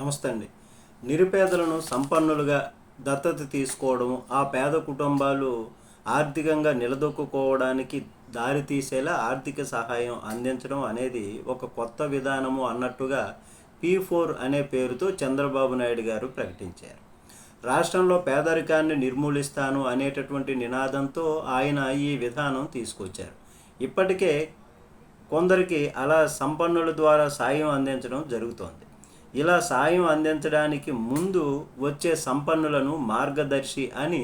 నమస్తే అండి. నిరుపేదలను సంపన్నులుగా దత్తత తీసుకోవడం ఆ పేద కుటుంబాలు ఆర్థికంగా నిలదొక్కుకోవడానికి దారి తీసేలా ఆర్థిక సహాయం అందించడం అనేది ఒక కొత్త విధానము అన్నట్టుగా పీ ఫోర్ అనే పేరుతో చంద్రబాబు నాయుడు గారు ప్రకటించారు. రాష్ట్రంలో పేదరికాన్ని నిర్మూలిస్తాను అనేటటువంటి నినాదంతో ఆయన ఈ విధానం తీసుకొచ్చారు. ఇప్పటికే కొందరికి అలా సంపన్నుల ద్వారా సాయం అందించడం జరుగుతోంది. ఇలా సాయం అందించడానికి ముందు వచ్చే సంపన్నులను మార్గదర్శి అని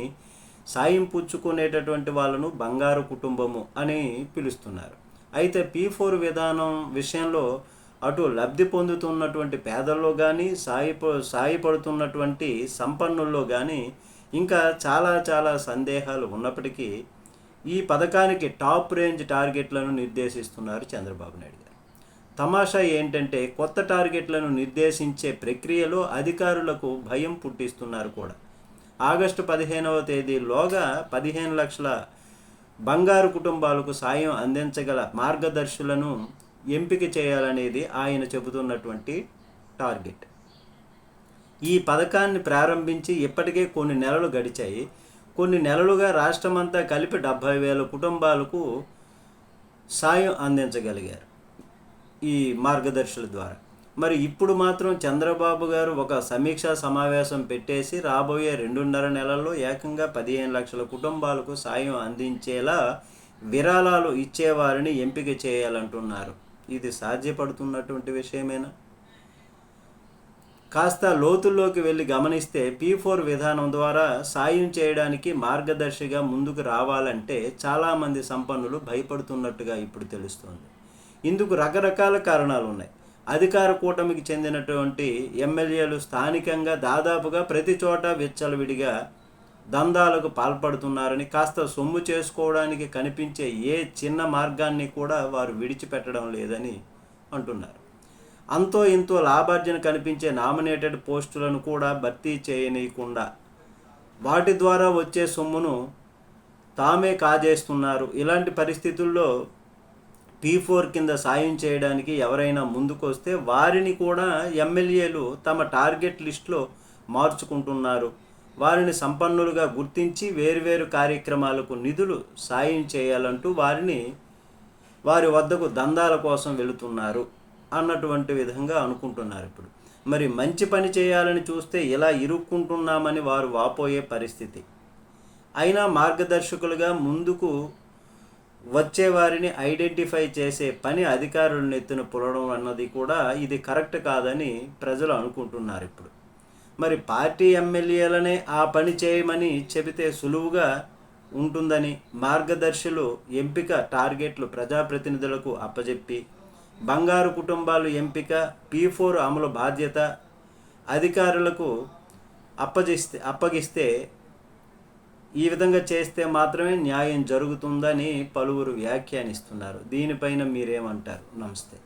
సాయం పుచ్చుకునేటటువంటి వాళ్ళను బంగారు కుటుంబము అని పిలుస్తున్నారు. అయితే పీ ఫోర్ విధానం విషయంలో అటు లబ్ధి పొందుతున్నటువంటి పేదల్లో కానీ సాయి సాయపడుతున్నటువంటి సంపన్నుల్లో కానీ ఇంకా చాలా చాలా సందేహాలు ఉన్నప్పటికీ ఈ పథకానికి టాప్ రేంజ్ టార్గెట్లను నిర్దేశిస్తున్నారు చంద్రబాబు నాయుడు తమాషా ఏంటంటే కొత్త టార్గెట్లను నిర్దేశించే ప్రక్రియలో అధికారులకు భయం పుట్టిస్తున్నారు కూడా. ఆగస్టు పదిహేనవ తేదీలోగా పదిహేను లక్షల బంగారు కుటుంబాలకు సాయం అందించగల మార్గదర్శులను ఎంపిక చేయాలనేది ఆయన చెబుతున్నటువంటి టార్గెట్. ఈ పథకాన్ని ప్రారంభించి ఇప్పటికే కొన్ని నెలలు గడిచాయి. కొన్ని నెలలుగా రాష్ట్రమంతా కలిపి డెబ్భై వేల కుటుంబాలకు సాయం అందించగలిగారు. ఈ మార్గదర్శుల ద్వారా. మరి ఇప్పుడు మాత్రం చంద్రబాబు గారు ఒక సమీక్షా సమావేశం పెట్టేసి రాబోయే రెండున్నర నెలల్లో ఏకంగా పదిహేను లక్షల కుటుంబాలకు సాయం అందించేలా విరాళాలు ఇచ్చేవారిని ఎంపిక చేయాలంటున్నారు. ఇది సాధ్యపడుతున్నటువంటి విషయమేనా? కాస్త లోతుల్లోకి వెళ్ళి గమనిస్తే పీ ఫోర్ విధానం ద్వారా సాయం చేయడానికి మార్గదర్శిగా ముందుకు రావాలంటే చాలామంది సంపన్నులు భయపడుతున్నట్టుగా ఇప్పుడు తెలుస్తోంది. ఇందుకు రకరకాల కారణాలు ఉన్నాయి. అధికార కూటమికి చెందినటువంటి ఎమ్మెల్యేలు స్థానికంగా దాదాపుగా ప్రతి చోట విచ్చలవిడిగా దందాలకు పాల్పడుతున్నారని కాస్త సొమ్ము చేసుకోవడానికి కనిపించే ఏ చిన్న మార్గాన్ని కూడా వారు విడిచిపెట్టడం లేదని అంటున్నారు. అంతో ఇంతో లాభార్జన కనిపించే నామినేటెడ్ పోస్టులను కూడా భర్తీ చేయనీయకుండా వాటి ద్వారా వచ్చే సొమ్మును తామే కాజేస్తున్నారు. ఇలాంటి పరిస్థితుల్లో టీ ఫోర్ కింద సాయం చేయడానికి ఎవరైనా ముందుకొస్తే వారిని కూడా ఎమ్మెల్యేలు తమ టార్గెట్ లిస్టులో మార్చుకుంటున్నారు. వారిని సంపన్నులుగా గుర్తించి వేరువేరు కార్యక్రమాలకు నిధులు సాయం చేయాలంటూ వారిని వారి వద్దకు దందాల కోసం వెళుతున్నారు అన్నటువంటి విధంగా అనుకుంటున్నారు ఇప్పుడు. మరి మంచి పని చేయాలని చూస్తే ఇలా ఇరుక్కుంటున్నామని వారు వాపోయే పరిస్థితి. అయినా మార్గదర్శకులుగా ముందుకు వచ్చే వారిని ఐడెంటిఫై చేసే పని అధికారుల నెత్తిన పులడం అన్నది కూడా ఇది కరెక్ట్ కాదని ప్రజలు అనుకుంటున్నారు ఇప్పుడు. మరి పార్టీ ఎమ్మెల్యేలనే ఆ పని చేయమని చెబితే సులువుగా ఉంటుందని మార్గదర్శులు ఎంపిక టార్గెట్లు ప్రజాప్రతినిధులకు అప్పజెప్పి బంగారు కుటుంబాలు ఎంపిక పీ ఫోర్ అమలు బాధ్యత అధికారులకు అప్పజిస్తే అప్పగిస్తే ఈ విధంగా చేస్తే మాత్రమే న్యాయం జరుగుతుందని పలువురు వ్యాఖ్యానిస్తున్నారు. దీనిపైన మీరేమంటారు? నమస్తే.